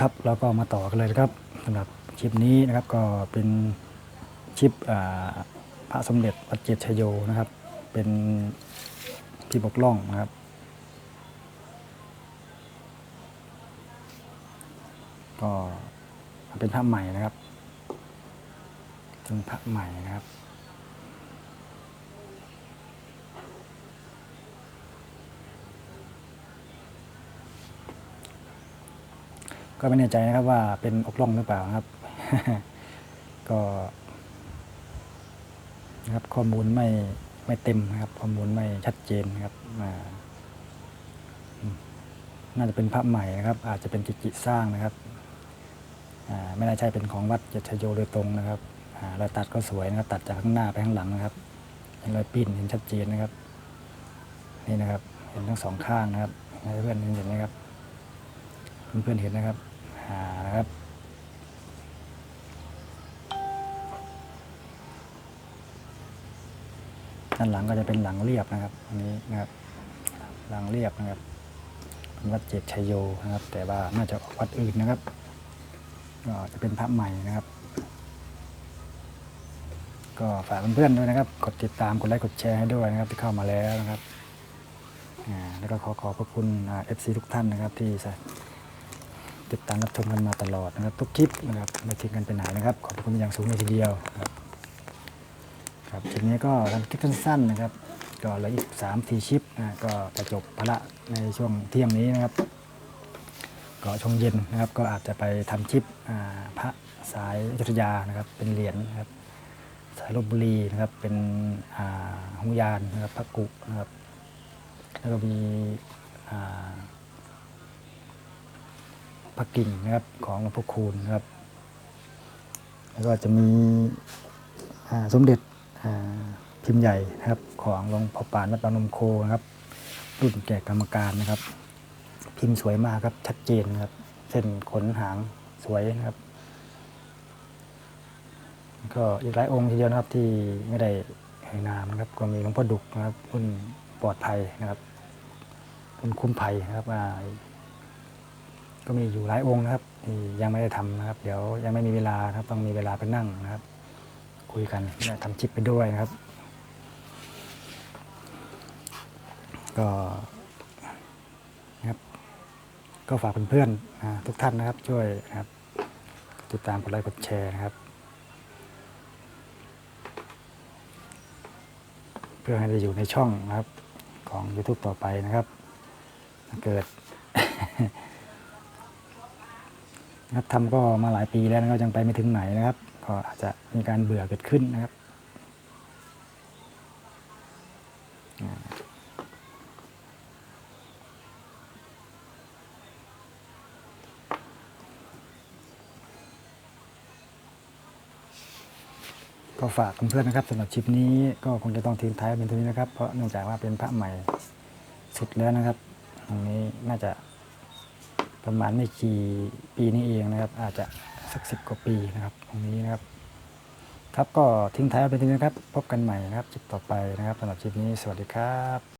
ครับแล้วก็มาต่อกันเลยนะครับสำหรับคลิปนี้นะครับก็เป็นคลิปพระสมเด็จวัดเจดชโยนะครับ เป็นที่บกล่องนะครับก็เป็นพระใหม่นะครับเป็นพระใหม่นะครับ ก็ไม่แน่ใจนะครับว่าเป็นอกล่องหรือเปล่านะครับ ก็นะครับข้อมูลไม่ไม่เต็มนะครับ ข้อมูลไม่ชัดเจนนะครับอ่าน่าจะเป็นพระใหม่นะครับ อาจจะเป็นกิจิสร้างนะครับอ่าไม่น่าใช่เป็นของวัดเจดชโยโดยตรงนะครับอ่ารอยตัดก็สวยนะครับ ตัดจากข้างหน้าไปข้างหลังนะครับเห็นรอยปิ้นเห็นชัดเจนนะครับ นี่นะครับ เห็นทั้งสองข้างนะครับเพื่อนเห็นไหมครับ เพื่อนๆเห็นนะครับอ่านะครับด้านหลังก็จะเป็นหลังเรียบนะครับอันนี้นะครับ หลังเรียบนะครับเป็นวัดเจดชัยโยนะครับ แต่ว่าน่าจะออกวัดอื่นนะครับ ก็จะเป็นพระใหม่นะครับ ก็ฝากเพื่อนๆด้วยนะครับ กดติดตามกดไลค์กดแชร์ให้ด้วยนะครับ ที่เข้ามาแล้วนะครับอ่าแล้วก็ขอขอบพระคุณเอฟซีทุกท่านนะครับที่ใส่ ติดตามรับชมกันมาตลอดนะครับ ทุกคลิปนะครับไม่ทิ้งกันไปไหนนะครับ ขอบคุณอย่างสูงเลยทีเดียวครับครับคลิปนี้ก็ทำคลิปสั้นๆนะครับ ก็เหลืออีก3ามสี่คลิปนะก็จะจบภาระในช่วงเที่ยงนี้นะครับ ก็ช่วงเย็นนะครับ ก็อาจจะไปทำคลิปพระสายอยุธยานะครับ เป็นเหรียญนะครับ สายลบบุรีนะครับ เป็นหงยานนะครับพระกุนะครับแล้วก็มีอ่า พระกิ่งนะครับของหลวงพ่อคูณครับ แล้วก็จะมีสมเด็จพิมพ์ใหญ่นะครับของหลวงพ่อปานวัดบางนมโคนะครับรุ่นแก่กรรมการนะครับ พิมพ์สวยมากครับชัดเจนนะครับ เส้นขนหางสวยนะครับ ก็อีกหลายองค์ทีเดียวนะครับที่ไม่ได้เอ่ยนามนะครับ ก็มีหลวงพ่อดุกนะครับรุ่นปลอดภัยนะครับรุ่นคุ้มภัยนะครับอ่า ก็มีอยู่หลายองค์นะครับที่ยังไม่ได้ทำนะครับ เดี๋ยวยังไม่มีเวลาครับ ต้องมีเวลาไปนั่งนะครับ คุยกันและทำชิปไปด้วยนะครับ ก็นะครับ ก็ฝากเพื่อนๆทุกท่านนะครับ ช่วยนะครับ ติดตามกดไลค์กดแชร์นะครับ เพื่อให้ได้อยู่ในช่องนะครับของ YouTube ต่อไปนะครับถ้าเกิด นะครับทำก็มาหลายปีแล้วนะครับยังไปไม่ถึงไหนนะครับ ก็อาจจะมีการเบื่อเกิดขึ้นนะครับก็ฝากเพื่อนๆนะครับสำหรับคลิปนี้ก็คงจะต้องทิ้งท้ายเป็นเท่านี้นะครับ เพราะเนื่องจากว่าเป็นพระใหม่สุดแล้วนะครับตรงนี้น่าจะ ประมาณไม่กี่ปีนี้เองนะครับ อาจจะสักสิบกว่าปีนะครับตรงนี้นะครับ ครับก็ทิ้งท้ายไปทีนี้นะครับ พบกันใหม่นะครับคลิปต่อไปนะครับสำหรับคลิปนี้สวัสดีครับ